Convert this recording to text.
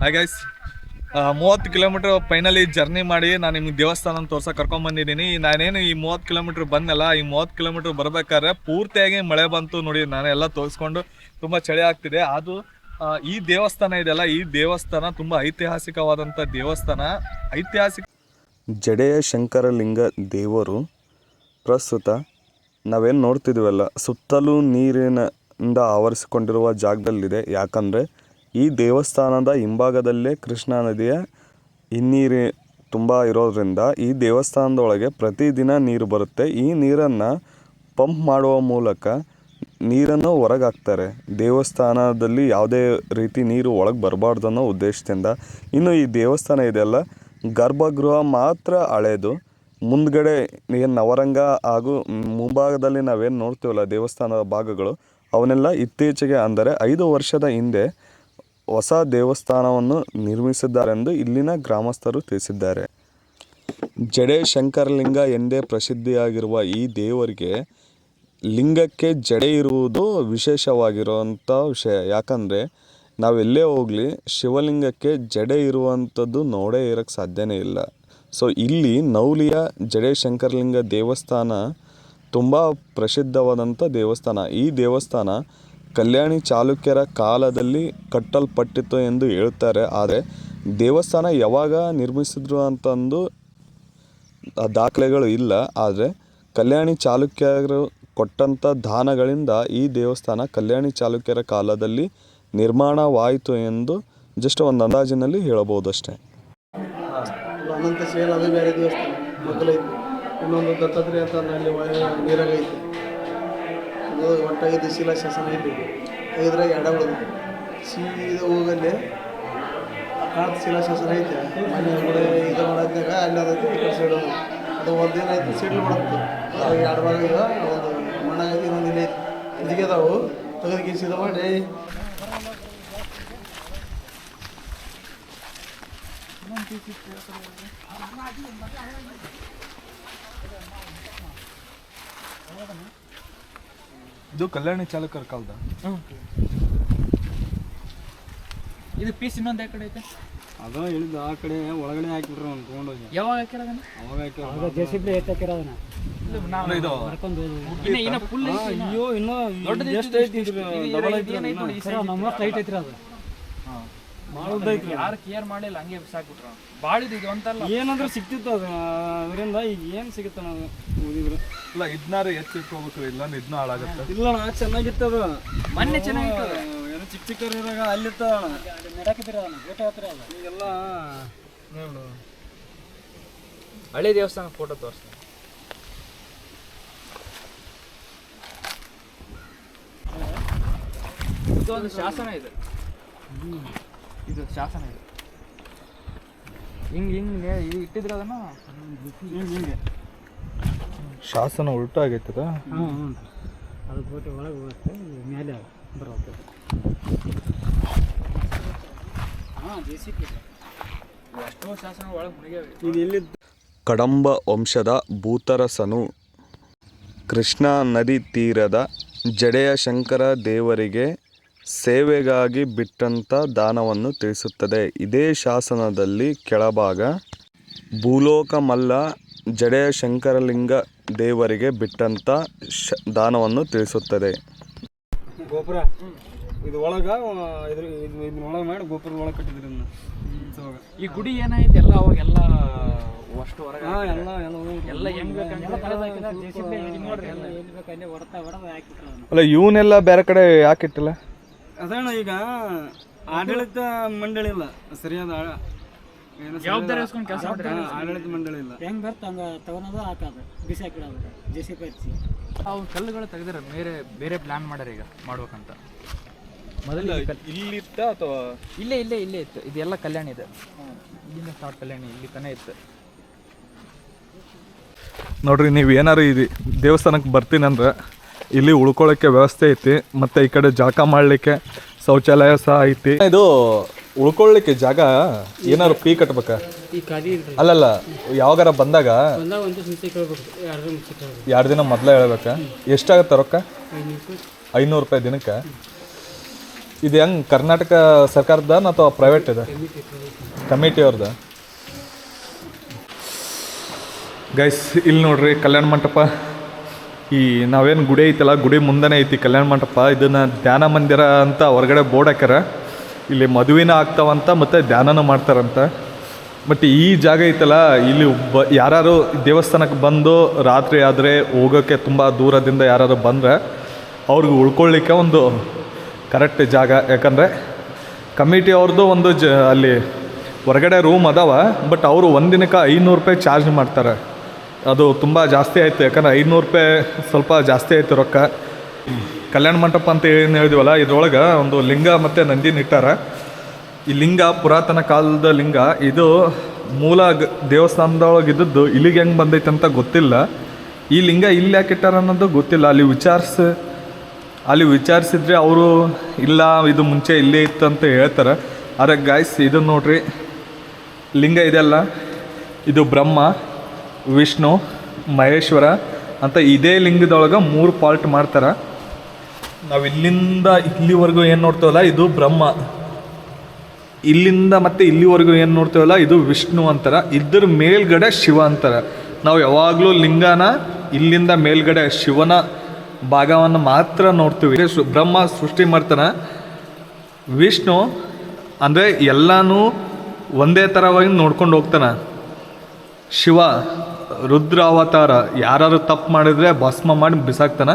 Hi guys ಮೂವತ್ತು kilometre finally journey ಮಾಡಿ ನಾನು ನಿಮ್ಗೆ ದೇವಸ್ಥಾನ ತೋರ್ಸಕ್ಕೆ ಕರ್ಕೊಂಡ್ ಬಂದಿದ್ದೀನಿ. ನಾನೇನು ಈ ಮೂವತ್ತು ಕಿಲೋಮೀಟರ್ ಬಂದಲ್ಲ ಈ ಮೂವತ್ತು ಕಿಲೋಮೀಟರ್ ಬರ್ಬೇಕಾದ್ರೆ ಪೂರ್ತಿಯಾಗಿ ಮಳೆ ಬಂತು ನೋಡಿ, ನಾನೆಲ್ಲ ತೋರಿಸ್ಕೊಂಡು ತುಂಬ ಚಳಿ ಆಗ್ತಿದೆ. ಅದು ಈ ದೇವಸ್ಥಾನ ಇದೆಯಲ್ಲ, ಈ ದೇವಸ್ಥಾನ ತುಂಬ ಐತಿಹಾಸಿಕವಾದಂಥ ದೇವಸ್ಥಾನ. ಐತಿಹಾಸಿಕ ಜಡೆಯ ಶಂಕರಲಿಂಗ ದೇವರು ಪ್ರಸ್ತುತ ನಾವೇನು ನೋಡ್ತಿದ್ದೀವಲ್ಲ ಸುತ್ತಲೂ ನೀರಿನಿಂದ ಆವರಿಸಿಕೊಂಡಿರುವ ಜಾಗದಲ್ಲಿದೆ. ಯಾಕಂದರೆ ಈ ದೇವಸ್ಥಾನದ ಹಿಂಭಾಗದಲ್ಲೇ ಕೃಷ್ಣಾ ನದಿಯ ಹಿನ್ನೀರು ತುಂಬ ಇರೋದ್ರಿಂದ ಈ ದೇವಸ್ಥಾನದೊಳಗೆ ಪ್ರತಿದಿನ ನೀರು ಬರುತ್ತೆ. ಈ ನೀರನ್ನು ಪಂಪ್ ಮಾಡುವ ಮೂಲಕ ನೀರನ್ನು ಹೊರಗೆ ಹಾಕ್ತಾರೆ ದೇವಸ್ಥಾನದಲ್ಲಿ ಯಾವುದೇ ರೀತಿ ನೀರು ಒಳಗೆ ಬರಬಾರ್ದು ಅನ್ನೋ ಉದ್ದೇಶದಿಂದ. ಇನ್ನು ಈ ದೇವಸ್ಥಾನ ಇದೆಯಲ್ಲ, ಗರ್ಭಗೃಹ ಮಾತ್ರ ಹಳೇದು. ಮುಂದ್ಗಡೆ ಏನು ನವರಂಗ ಹಾಗೂ ಮುಂಭಾಗದಲ್ಲಿ ನಾವೇನು ನೋಡ್ತೀವಲ್ಲ ದೇವಸ್ಥಾನದ ಭಾಗಗಳು, ಅವನ್ನೆಲ್ಲ ಇತ್ತೀಚೆಗೆ ಅಂದರೆ ಐದು ವರ್ಷದ ಹಿಂದೆ ಹೊಸ ದೇವಸ್ಥಾನವನ್ನು ನಿರ್ಮಿಸಿದ್ದಾರೆಂದು ಇಲ್ಲಿನ ಗ್ರಾಮಸ್ಥರು ತಿಳಿಸಿದ್ದಾರೆ. ಜಡೆ ಶಂಕರಲಿಂಗ ಎಂದೇ ಪ್ರಸಿದ್ಧಿಯಾಗಿರುವ ಈ ದೇವರಿಗೆ ಲಿಂಗಕ್ಕೆ ಜಡೆ ಇರುವುದು ವಿಶೇಷವಾಗಿರುವಂಥ ವಿಷಯ. ಯಾಕಂದರೆ ನಾವೆಲ್ಲೇ ಹೋಗಲಿ ಶಿವಲಿಂಗಕ್ಕೆ ಜಡೆ ಇರುವಂಥದ್ದು ನೋಡೇ ಇರೋಕ್ಕೆ ಸಾಧ್ಯನೇ ಇಲ್ಲ. ಸೊ ಇಲ್ಲಿ ನೌಲಿಯ ಜಡೆ ಶಂಕರಲಿಂಗ ದೇವಸ್ಥಾನ ತುಂಬ ಪ್ರಸಿದ್ಧವಾದಂಥ ದೇವಸ್ಥಾನ. ಈ ದೇವಸ್ಥಾನ ಕಲ್ಯಾಣಿ ಚಾಲುಕ್ಯರ ಕಾಲದಲ್ಲಿ ಕಟ್ಟಲ್ಪಟ್ಟಿತ್ತು ಎಂದು ಹೇಳ್ತಾರೆ ಆದರೆ ದೇವಸ್ಥಾನ ಯಾವಾಗ ನಿರ್ಮಿಸಿದ್ರು ಅಂತಂದು ದಾಖಲೆಗಳು ಇಲ್ಲ. ಆದರೆ ಕಲ್ಯಾಣಿ ಚಾಲುಕ್ಯರು ಕೊಟ್ಟಂಥ ದಾನಗಳಿಂದ ಈ ದೇವಸ್ಥಾನ ಕಲ್ಯಾಣಿ ಚಾಲುಕ್ಯರ ಕಾಲದಲ್ಲಿ ನಿರ್ಮಾಣವಾಯಿತು ಎಂದು ಜಸ್ಟ್ ಒಂದು ಅಂದಾಜಿನಲ್ಲಿ ಹೇಳಬಹುದು ಅಷ್ಟೇ ಬೇರೆ ದೇವಸ್ಥಾನ. ಮೊದಲೈತಿ ಇನ್ನೊಂದು ದತ್ತಾತ್ರೇಯ ಅಂತ ಅಲ್ಲಿ ಒಳ- ನೀರಾಗ ಒಟ್ಟು ಐದು ಶಿಲಾ ಶಾಸನ ಐತಿ ಐದ್ರಾಗ ಎಡ ಉಳಿದ್ವಿ ಸೀದಾ ಹೋಗಲ್ಲಿ ಕಾಳದ ಶಿಲಾ ಶಾಸನ ಐತೆ. ಮನೆ ಕೂಡ ಇದು ಮಾಡೋದಾಗ ಅಲ್ಲಿ ಅದೈತೆ ಈ ಕಡೆ ಸೈಡ್ ಅದು ಒಂದಿನ ಐತಿ, ಸಿಡ್ಲು ಮಾಡುತ್ತೆ ಅದ್ರಾಗ ಎರಡು ಭಾಗ ಒಂದು ಮಣ್ಣ ಇನ್ನೊಂದು ಇಲ್ಲಿ ಇದಕ್ಕೆ ಅದಾವು. ತೆಗೆದು ಕೀಸಿದ ಮಾಡಿ. ಇದು ಕಲ್ಯಾಣಿ ಚಾಲಕರ ಕಾಲದ. ಇದು ಪೀಸ್ ಇನ್ನೊಂದು ಯಾವ ಕಡೆ ಐತೆ? ಅದ ಹೇಳಿದ್ದು ಆ ಕಡೆ ಒಳಗಡೆ ಹಾಕಿಬಿಟ್ರೆ ಅವ್ನು ತೊಗೊಂಡೋಗಿ ಯಾವಾಗ ಹಾಕಿರೋದನ್ನ ಅವಾಗ ಹಾಕಿ ಇದು ಇನ್ನ ಇನ್ನ ಫುಲ್ ಅಯ್ಯೋ ಇನ್ನೂ. ದೊಡ್ಡದು ಎಷ್ಟು ಐತಿ ಡಬಲ್ ಐತಿ ಯಾರು ಕೇರ್ ಮಾಡಲಿಲ್ಲ ಹಂಗೆ ಬಿಸಾಕ್ಬಿಟ್ರು ಭಾಳ ಇದು ಇದು ಅಂತಲ್ಲ. ಏನಂದ್ರೆ ಸಿಕ್ತಿತ್ತು ಅದು ಅದರಿಂದ ಈಗ ಏನು ಸಿಗುತ್ತೆ ನಾವು ಓದಿದ್ರು? ಇಲ್ಲ ಇದನ್ನಾರು ಎತ್ತಿಟ್ಕೋಬೇಕು ಇಲ್ಲ ಇದನ್ನ ಹಾಳಾಗುತ್ತೆ. ಇಲ್ಲ ನಾ ಚೆನ್ನಾಗಿತ್ತು ಅದು ಮೊನ್ನೆ ಚೆನ್ನಾಗಿತ್ತು. ಏನೋ ಚಿಕ್ಕ ಚಿಕ್ಕವ್ರು ಇರೋ ಅಲ್ಲಿತ್ತ. ಈಗೆಲ್ಲ ಹಳೆ. ದೇವಸ್ಥಾನ ಫೋಟೋ ತೋರಿಸ್ತೀನಿ. ಇದು ಒಂದು ಶಾಸನ ಇದೆ. ಇದು ಶಾಸನ ಇದೆ. ಹಿಂಗ್ ಹಿಂಗೆ ಇಟ್ಟಿದ್ರೆ ಅದನ್ನ ಹಿಂಗೆ ಹಿಂಗೆ. ಶಾಸನ ಉಲ್ಟಾಗೈತದ ಹ್ಞೂ ಹ್ಞೂ ಅದು ಬೋಟಿ ಒಳಗೆ ಹೋಗುತ್ತೆ ಮೇಲೆ ಬರುತ್ತೆ. ಹಾಂ ಜೆ ಸಿ ಪಿ ಎಷ್ಟೋ ಶಾಸನ ಒಳಗೆ ಮುಳುಗ್ಯಾವೆ ಇದು ಎಲ್ಲಿ ಕಡಂಬ ವಂಶದ ಭೂತರಸನು ಕೃಷ್ಣಾ ನದಿ ತೀರದ ಜಡೆಯ ಶಂಕರ ದೇವರಿಗೆ ಸೇವೆಗಾಗಿ ಬಿಟ್ಟಂಥ ದಾನವನ್ನು ತಿಳಿಸುತ್ತದೆ. ಇದೇ ಶಾಸನದಲ್ಲಿ ಕೆಳಭಾಗ ಭೂಲೋಕ ಮಲ್ಲ ಜಡೆಯ ಶಂಕರಲಿಂಗ ದೇವರಿಗೆ ಬಿಟ್ಟಂಥ ಶ ದಾನವನ್ನು ತಿಳಿಸುತ್ತದೆ. ಗೋಪುರ? ಇದು ಒಳಗ ಇದ್ರ ಇದು ಇದನ್ನ ಒಳಗೆ ಮಾಡಿ ಗೋಪುರ ಒಳಗೆ ಕಟ್ಟಿದ್ರು ಈ ಗುಡಿ ಏನಾಯ್ತು? ಎಲ್ಲ ಅವಾಗೆಲ್ಲ ಅಷ್ಟು ಹೊರಗೆ ಎಲ್ಲ ಎಲ್ಲ ಎಲ್ಲ ಹೆಂಗ್ ಬೇಕಂತ ನೋಡ್ರಿ ಎಲ್ಲ. ಅಲ್ಲ ಇವನ್ನೆಲ್ಲ ಬೇರೆ ಕಡೆ ಯಾಕಿಟ್ಟಿಲ್ಲ? ಅದಣ್ಣ ಈಗ ಆಡಳಿತ ಮಂಡಳಿ ಇಲ್ಲ. ಸರಿಯಾದ ಆ- ಏನು ಸರಿಯಾದ- ಜವಾಬ್ದಾರಿ ವಹಿಸ್ಕೊಂಡು ಕೆಲಸ ಆಡಳಿತ ಮಂಡಳಿ ಇಲ್ಲ. ಹೆಂಗ್ ಬರ್ತ ಹಂಗ ತಗೊಳೋದು ಹಾಕೋದು ಬಿಸಿ ಹಾಕಿಡೋದು ಜೆ ಸಿ ಹಚ್ಚಿ. ಅವು ಕಲ್ಲುಗಳು ತೆಗೆದಿರ ಬೇರೆ ಬೇರೆ ಪ್ಲಾನ್ ಮಾಡ್ಯಾರ ಈಗ ಮಾಡ್ಬೇಕಂತ. ಮೊದಲು ಇಲ್ಲಿತ್ತ ಅಥವಾ ಇಲ್ಲೇ ಇಲ್ಲೇ ಇಲ್ಲೇ ಇತ್ತು. ಇದೆಲ್ಲ ಕಲ್ಯಾಣ ಇದೆ. ಇಲ್ಲಿಂದ ಸ್ಟಾರ್ಟ್ ಕಲ್ಯಾಣಿ ಇಲ್ಲಿ ತನೇ ಇತ್ತು. ನೋಡ್ರಿ ನೀವು ಏನಾರು ಇದು ದೇವಸ್ಥಾನಕ್ಕೆ ಬರ್ತೀನಿ ಅಂದ್ರೆ ಇಲ್ಲಿ ಉಳ್ಕೊಳ್ಳೋಕ್ಕೆ ವ್ಯವಸ್ಥೆ ಐತಿ ಮತ್ತೆ ಈ ಕಡೆ ಜಳಕ ಮಾಡಲಿಕ್ಕೆ ಶೌಚಾಲಯ ಸಹ ಐತಿ. ಇದು ಉಳ್ಕೊಳ್ಳಿಕ್ಕೆ ಜಾಗ ಏನಾರು ಫೀ ಕಟ್ಬೇಕಾ? ಅಲ್ಲಲ್ಲ ಯಾವಾಗಾರ ಬಂದಾಗ? ಎರಡು ನಿಮಿಷ ಕೇಳ್ಬೇಕು ಎರಡು ದಿನ ಮೊದಲೇ ಹೇಳ್ಬೇಕ? ಎಷ್ಟಾಗತ್ತೆ ರೊಕ್ಕ? ಐನೂರು. ರೂಪಾಯಿ ದಿನಕ್ಕೆ? ಇದು ಹೆಂಗ್ ಕರ್ನಾಟಕ ಸರ್ಕಾರದ ಅಥವಾ ಪ್ರೈವೇಟ್ ಇದೆ? ಕಮಿಟಿ ಅವ್ರದ. ಗೈಸ್ ಇಲ್ಲಿ ನೋಡ್ರಿ ಕಲ್ಯಾಣ ಮಂಟಪ. ಈ ನಾವೇನು ಗುಡಿ ಐತಲ್ಲ, ಗುಡಿ ಮುಂದೆನೇ ಐತಿ, ಕಲ್ಯಾಣ ಮಂಟಪ. ಇದನ್ನು ಧ್ಯಾನ ಮಂದಿರ ಅಂತ ಹೊರಗಡೆ ಬೋರ್ಡ್ ಹಾಕ್ಯಾರ. ಇಲ್ಲಿ ಮದುವೆನ ಆಗ್ತಾವಂತ ಮತ್ತು ಧ್ಯಾನನೂ ಮಾಡ್ತಾರಂತ. ಬಟ್ ಈ ಜಾಗ ಐತಲ್ಲ, ಇಲ್ಲಿ ಬ ಯಾರು ದೇವಸ್ಥಾನಕ್ಕೆ ಬಂದು ರಾತ್ರಿ ಆದರೆ ಹೋಗೋಕ್ಕೆ ತುಂಬ ದೂರದಿಂದ ಯಾರು ಬಂದರೆ ಅವ್ರಿಗೆ ಉಳ್ಕೊಳ್ಳಿಕ್ಕೆ ಒಂದು ಕರೆಕ್ಟ್ ಜಾಗ. ಯಾಕಂದರೆ ಕಮಿಟಿ ಅವ್ರದ್ದು ಒಂದು ಜ ಅಲ್ಲಿ ಹೊರಗಡೆ ರೂಮ್ ಅದಾವ, ಬಟ್ ಅವರು ಒಂದಿನಕ್ಕೆ ಐನೂರು ರೂಪಾಯಿ ಚಾರ್ಜ್ ಮಾಡ್ತಾರೆ. ಅದು ತುಂಬ ಜಾಸ್ತಿ ಆಯಿತು. ಯಾಕಂದ್ರೆ ಐದುನೂರು ರೂಪಾಯಿ ಸ್ವಲ್ಪ ಜಾಸ್ತಿ ಆಯಿತು ರೊಕ್ಕ. ಕಲ್ಯಾಣ ಮಂಟಪ ಅಂತ ಏನು ಹೇಳಿದ್ವಲ್ಲ, ಇದ್ರೊಳಗೆ ಒಂದು ಲಿಂಗ ಮತ್ತು ನಂದಿನ ಇಟ್ಟಾರ. ಈ ಲಿಂಗ ಪುರಾತನ ಕಾಲದ ಲಿಂಗ, ಇದು ಮೂಲ ದೇವಸ್ಥಾನದೊಳಗೆ ಇದ್ದದ್ದು ಇಲ್ಲಿಗೆ ಹೆಂಗೆ ಬಂದೈತೆ ಅಂತ ಗೊತ್ತಿಲ್ಲ. ಈ ಲಿಂಗ ಇಲ್ಲಿ ಯಾಕೆ ಇಟ್ಟಾರ ಅನ್ನೋದು ಗೊತ್ತಿಲ್ಲ. ಅಲ್ಲಿ ವಿಚಾರಿಸಿ, ಅಲ್ಲಿ ವಿಚಾರಿಸಿದ್ರೆ ಅವರು ಇಲ್ಲ, ಇದು ಮುಂಚೆ ಇಲ್ಲೇ ಇತ್ತು ಅಂತ ಹೇಳ್ತಾರೆ. ಆದರೆ ಗಾಯ್ಸ್ ಇದು ನೋಡ್ರಿ. ಲಿಂಗ ಇದೆಲ್ಲ ಇದು ಬ್ರಹ್ಮ. ವಿಷ್ಣು, ಮಹೇಶ್ವರ ಅಂತ ಇದೇ ಲಿಂಗದೊಳಗೆ ಮೂರು ಪಾರ್ಟ್ ಮಾಡ್ತಾರೆ. ನಾವು ಇಲ್ಲಿಂದ ಇಲ್ಲಿವರೆಗೂ ಏನು ನೋಡ್ತೇವಲ್ಲ, ಇದು ಬ್ರಹ್ಮ. ಇಲ್ಲಿಂದ ಮತ್ತೆ ಇಲ್ಲಿವರೆಗೂ ಏನು ನೋಡ್ತೇವಲ್ಲ, ಇದು ವಿಷ್ಣು ಅಂತಾರೆ. ಇದ್ರ ಮೇಲ್ಗಡೆ ಶಿವ ಅಂತಾರೆ. ನಾವು ಯಾವಾಗಲೂ ಲಿಂಗನ, ಇಲ್ಲಿಂದ ಮೇಲ್ಗಡೆ ಶಿವನ ಭಾಗವನ್ನು ಮಾತ್ರ ನೋಡ್ತೀವಿ. ಬ್ರಹ್ಮ ಸೃಷ್ಟಿ ಮಾಡ್ತಾನೆ. ವಿಷ್ಣು ಅಂದರೆ ಎಲ್ಲನೂ ಒಂದೇ ಥರವಾಗಿ ನೋಡ್ಕೊಂಡು ಹೋಗ್ತಾನೆ. ಶಿವ. ರುದ್ರ ಅವತಾರ ಯಾರು ತಪ್ಪು ಮಾಡಿದ್ರೆ ಭಸ್ಮ ಮಾಡಿ ಬಿಸಾಕ್ತಾನೆ.